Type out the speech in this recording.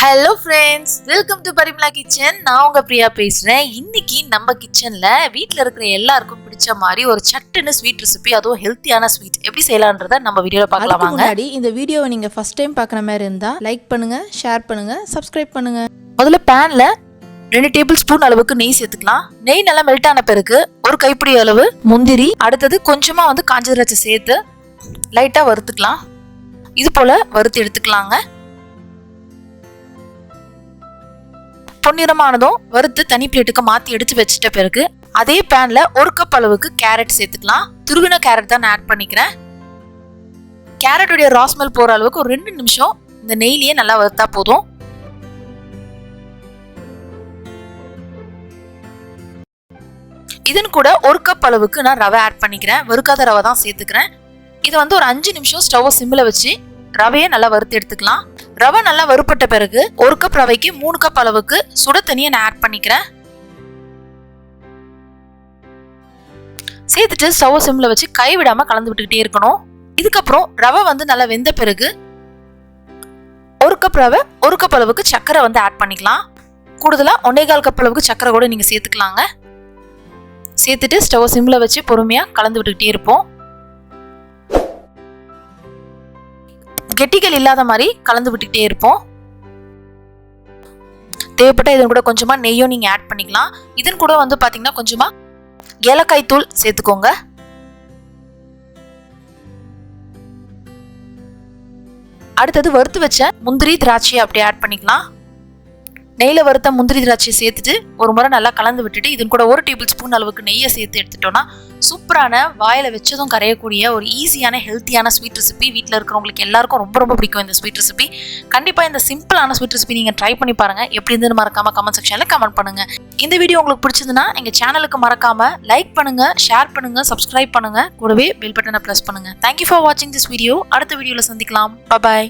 Hello friends welcome to Parimala kitchen நான் உங்க பிரியா பேசுறேன். இன்னைக்கு நம்ம கிச்சன்ல வீட்ல இருக்கிற எல்லாருக்கும் பிடிச்ச மாதிரி ஒரு சட்டுன்னு ஸ்வீட் ரெசிபி அதுவும் ஹெல்த்தியான ஸ்வீட் எப்படி செய்யலான்றத நம்ம வீடியோல பார்க்கலாம் முன்னாடி இந்த வீடியோவை நீங்க ஃபர்ஸ்ட் டைம் பார்க்குற மாதிரி இருந்தா லைக் பண்ணுங்க ஷேர் பண்ணுங்க சப்ஸ்கிரைப் பண்ணுங்க. முதல்ல பேன்ல ரெண்டு டேபிள் ஸ்பூன் அளவுக்கு நெய் சேர்த்துக்கலாம். நெய் நல்லா மெல்ட் ஆன பிறகு ஒரு கைப்பிடி அளவு முந்திரி அடுத்தது கொஞ்சமா வந்து காஞ்ச திராட்சை சேர்த்து லைட்டா வறுத்துக்கலாம். இது போல வறுத்து எடுத்துக்கலாங்க. பொன்னிறமானதும் வறுத்து தனி பிளேட்டுக்கு மாத்தி எடுத்து வச்சிட்ட பிறகு அதே பேன்ல ஒரு கப் அளவுக்கு கேரட் சேர்த்துக்கலாம். துருவின கேரட் தான் நான் ஆட் பண்ணிக்கிறேன். கேரட்டுடைய ராஸ்மெல் போற அளவுக்கு ஒரு ரெண்டு நிமிஷம் இந்த நெய்லியே நல்லா வறுத்தா போதும். இதன் கூட ஒரு கப் அளவுக்கு நான் ரவை ஆட் பண்ணிக்கிறேன். வறுக்காத ரவை தான் சேர்த்துக்கிறேன். இதை வந்து ஒரு அஞ்சு நிமிஷம் ஸ்டவ்வை சிம்மில் வச்சு ரவையை நல்லா வறுத்து எடுத்துக்கலாம். ரவை நல்லா வறுப்பட்ட பிறகு ஒரு கப் ரவைக்கு மூணு கப் அளவுக்கு சுட தண்ணியை நான் ஆட் பண்ணிக்கிறேன். சேர்த்துட்டு ஸ்டவ் சிம்மில் வச்சு கை விடாம கலந்து விட்டுக்கிட்டே இருக்கணும். இதுக்கப்புறம் ரவை வந்து நல்லா வெந்த பிறகு ஒரு கப் ரவை ஒரு கப் அளவுக்கு சர்க்கரை வந்து ஆட் பண்ணிக்கலாம். கூடுதலாக ஒன்னேகால் கப் அளவுக்கு சர்க்கரை கூட நீங்கள் சேர்த்துக்கலாங்க. சேர்த்துட்டு ஸ்டவ் சிம்மில் வச்சு பொறுமையாக கலந்து விட்டுக்கிட்டே இருப்போம். கெட்டிகள் இல்லாத மாதிரி கலந்து விட்டுக்கிட்டே இருப்போம். தேவைப்பட்ட இதன் கூட கொஞ்சமாக நெய்யும் நீங்கள் ஆட் பண்ணிக்கலாம். இதன் கூட வந்து பார்த்தீங்கன்னா கொஞ்சமாக ஏலக்காய் தூள் சேர்த்துக்கோங்க. அடுத்தது வறுத்து வச்ச முந்திரி திராட்சையை அப்படியே ஆட் பண்ணிக்கலாம். நெய்யில் வறுத்த முந்திரி திராட்சையை சேர்த்துட்டு ஒரு முறை நல்லா கலந்து விட்டுட்டு இதன் கூட ஒரு டேபிள் ஸ்பூன் அளவுக்கு நெய்யை சேர்த்து எடுத்துட்டோம்னா சூப்பரான வாயில் வச்சதும் கரையக்கூடிய ஒரு ஈஸியான ஹெல்த்தியான ஸ்வீட் ரெசிபி வீட்டில் இருக்கிறவங்களுக்கு எல்லாருக்கும் ரொம்ப ரொம்ப பிடிக்கும் இந்த ஸ்வீட் ரெசிபி கண்டிப்பாக இந்த சிம்பிளான ஸ்வீட் ரெசிபி நீங்கள் ட்ரை பண்ணி பாருங்கள் எப்படி இருந்துன்னு மறக்காமல் கமெண்ட் செக்ஷனில் கமெண்ட் பண்ணுங்கள் இந்த வீடியோ உங்களுக்கு பிடிச்சதுன்னா எங்கள் சேனலுக்கு மறக்காமல் லைக் பண்ணுங்கள் ஷேர் பண்ணுங்கள் சப்ஸ்கிரைப் பண்ணுங்க. கூடவே பெல் பட்டனை ப்ரெஸ் பண்ணுங்கள் தேங்க்யூ ஃபார் வாட்சிங் திஸ் வீடியோ அடுத்த வீடியோவில் சந்திக்கலாம். பாய்